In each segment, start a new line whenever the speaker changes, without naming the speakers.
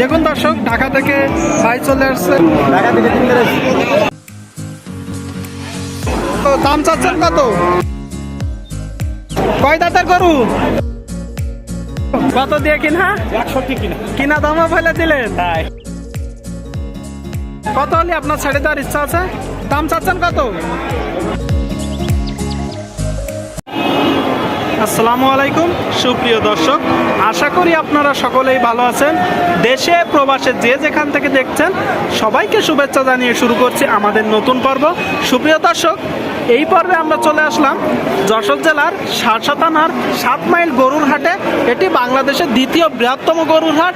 দেখুন দর্শক ঢাকা থেকে ভাই চলে আসছে।
ঢাকা থেকে।
তো দাম চাচ্ছেন কত? কয় দাঁতের গরু? কত দিয়ে কিনা?
একষট্টি কিনা।
কিনা দামও ফেলে দিলেন।
তাই।
কত হলে আপনার ছেড়ে দেওয়ার ইচ্ছা আছে? দাম চাচ্ছেন কত? আসসালামু আলাইকুম, সুপ্রিয় দর্শক। আশা করি আপনারা সকলেই ভালো আছেন। দেশে, প্রবাসে যে যেখান থেকে দেখছেন, সবাইকে শুভেচ্ছা জানিয়ে শুরু করছি আমাদের নতুন পর্ব। সুপ্রিয় দর্শক এই পর্বে আমরা চলে আসলাম যশোর জেলার সারসা থানার সাত মাইল গরুর হাটে। এটি বাংলাদেশের দ্বিতীয় বৃহত্তম গরুর হাট।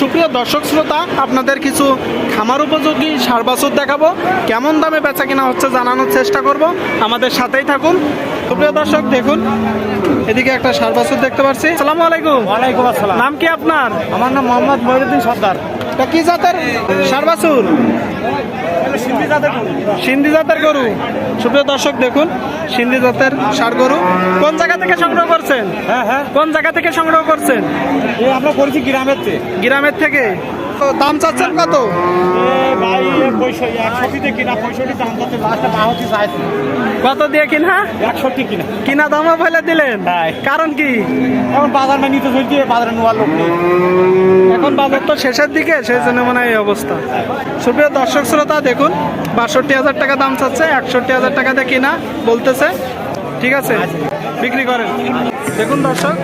সুপ্রিয় দর্শক শ্রোতা আপনাদের কিছু খামার উপযোগী সার বাছুর দেখাবো। কেমন দামে বেচা কিনা হচ্ছে জানানোর চেষ্টা করব। আমাদের সাথেই থাকুন। সুপ্রিয় দর্শক দেখুন এদিকে একটা সার বাছুর দেখতে পাচ্ছি আসসালামু আলাইকুম।
ওয়ালাইকুম আসসালাম।
নাম কি আপনার?
আমার নাম মোহাম্মদ মহিউদ্দিন সর্দার।
এটা কি জাতের? সার বাছুর
সিন্ধি জাতের
গরু। সুপ্রিয় দর্শক দেখুন সিন্ধি জাতের সার গরু। কোন জায়গা থেকে সংগ্রহ করছেন?
হ্যাঁ হ্যাঁ।
কোন জায়গা থেকে সংগ্রহ করছেন?
আমরা করেছি গ্রামের থেকে।
গ্রামের থেকে? দাম চাচ্ছেন কত? কত দিয়ে কিনা?
একষট্টি কিনা
কিনা দামও ফেলে দিলেন?
তাই।
কারণ কি?
এখন বাজার না নিতে চলছে বাজারে নেওয়ার লোক নেই।
এখন বাজার তো শেষের দিকে সেই জন্য মনে হয় এই অবস্থা। সুপ্রিয় দর্শক শ্রোতা দেখুন বাষট্টি হাজার টাকা দাম চাচ্ছে একষট্টি হাজার টাকা দিয়ে কিনা বলতেছে। ঠিক আছে? বিক্রি করেন। দেখুন দর্শক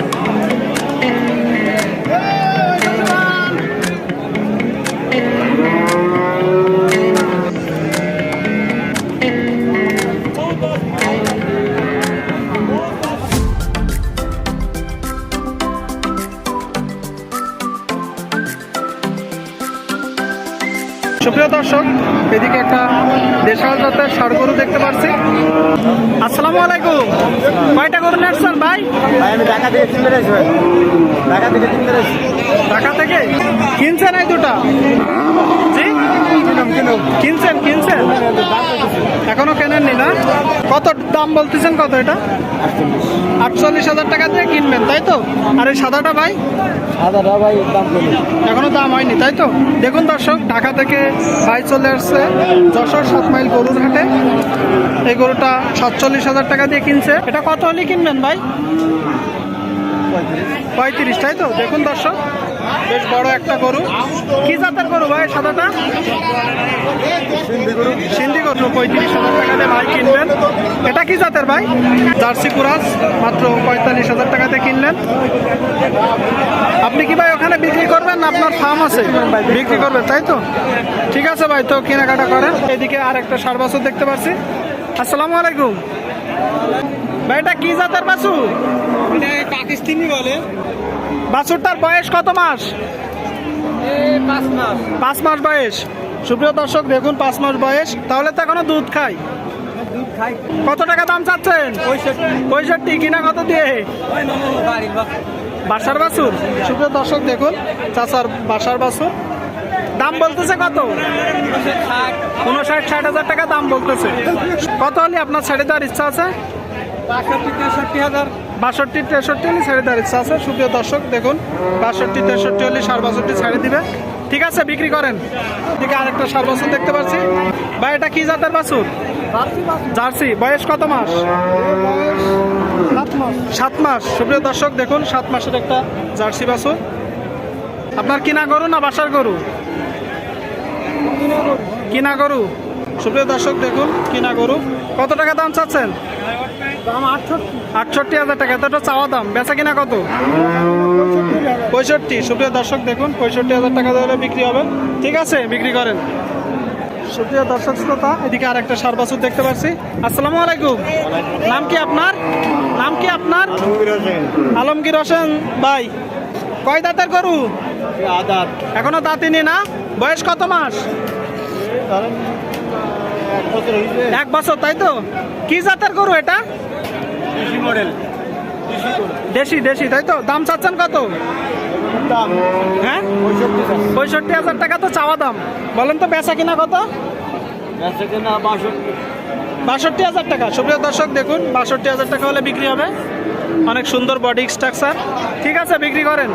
সুপ্রিয় দর্শক এদিকে একটা দেশাল জাতের ষাড় গরু দেখতে পাচ্ছি আসসালামু আলাইকুম। কয়টা গরু নেটছেন ভাই?
ভাই আমি ঢাকা থেকে কিনতে রয়েছি ভাই। ঢাকা থেকে কিনতে রয়েছি
ঢাকা থেকে? কিনছেন এই দুটা? জি? কিনছেন কিনছেন? এখনও কেনেননি না? কত দাম বলতেছেন কত এটা? আটচল্লিশ হাজার টাকা দিয়ে কিনবেন তাই তো? আর এই সাদাটা ভাই?
সাদাটা ভাই দাম
এখনও দাম হয়নি তাই তো? দেখুন দর্শক ঢাকা থেকে ভাই চলে আসছে যশোর সাত মাইল গরুর হাটে এই গরুটা সাতচল্লিশ হাজার টাকা দিয়ে কিনছে। এটা কত হলে কিনবেন ভাই? পঁয়ত্রিশ তাই তো? দেখুন দর্শক বেশ বড় একটা গরু। কি জাতের গরু ভাই সাদাটা? সিন্ধি পঁয়ত্রিশ হাজার টাকা দিয়ে ভাই কিনবেন এটা কি জাতের ভাই? জার্সি কুরাস মাত্র পঁয়তাল্লিশ হাজার টাকাতে কিনলেন। আপনি কি ভাই ওখানে বিক্রি করবেন আপনার ফার্ম আছে? বিক্রি করবেন তাই তো? ঠিক আছে ভাই তো কেনাকাটা করেন। এদিকে আর একটা সার বাছুর দেখতে পাচ্ছি আসসালামু আলাইকুম। ভাই এটা কি জাতের বাছু
পাকিস্তানি বলে।
বাছুরটার বয়স কত মাস?
পাঁচ মাস।
পাঁচ মাস বয়স। সুপ্রিয় দর্শক দেখুন পাঁচ মাস বয়স। তাহলে তো এখনও দুধ খাই। কত টাকা দাম চাচ্ছেন? পঁয়ষট্টি। কিনা কত দিয়ে? বাসার। বাছুর সুপ্রিয় দর্শক দেখুন চাচার বাসার বাছুর দাম বলতেছে কত? উনষাট ষাট হাজার টাকা দাম বলতেছে। কত হলে আপনার ছেড়ে দেওয়ার ইচ্ছা আছে?
বাষট্টি তেষট্টি হাজার।
বাষট্টি তেষট্টি হলে ছেড়ে দেওয়ার ইচ্ছা আছে। সুপ্রিয় দর্শক দেখুন বাষট্টি তেষট্টি হলে সার বাষট্টি ছেড়ে দিবে। ঠিক আছে বিক্রি করেন। দিকে আরেকটা সার বাছুর দেখতে পাচ্ছি। ভাই এটা কি জাতের বাছুর? জার্সি বয়স কত মাস? সাত মাস। সুপ্রিয় দর্শক দেখুন সাত মাসের একটা জার্সি বাছুর। আপনার কিনা গরু না বাসার গরু। কিনা গরু। সুপ্রিয় দর্শক দেখুন কিনা গরু। কত টাকা দাম চাচ্ছেন?
দাম আটষট্টি।
হাজার টাকা। চাওয়া দাম। বেচা কিনা কত? পঁয়ষট্টি সুপ্রিয় দর্শক দেখুন পঁয়ষট্টি হাজার টাকা হলে বিক্রি হবে। ঠিক আছে বিক্রি করেন। সুপ্রিয় দর্শক শ্রোতা এদিকে আর একটা সার বাছুর দেখতে পাচ্ছি। আসসালামু আলাইকুম। নাম কি আপনার? নাম কি আপনার? আলমগীর হোসেন। ভাই। কয় দাঁতের গরু? এখনও দাঁতিনি না? বয়স কত মাস?
এক বছর
তাই তো? কি জাতের গরু এটা?
মডেল।
দেশি দেশি তাই তো? দাম চাচ্ছেন কত?
দাম।
হ্যাঁ? পঁয়ষট্টি হাজার। টাকা তো চাওয়া দাম। বলেন তো বেচা কিনা কত?
বেচা কিনা বাষট্টি।
বাষট্টি হাজার টাকা। সুপ্রিয় দর্শক দেখুন বাষট্টি হাজার টাকা হলে বিক্রি হবে। অনেক সুন্দর বডি স্ট্রাকচার ঠিক আছে বিক্রি করেন।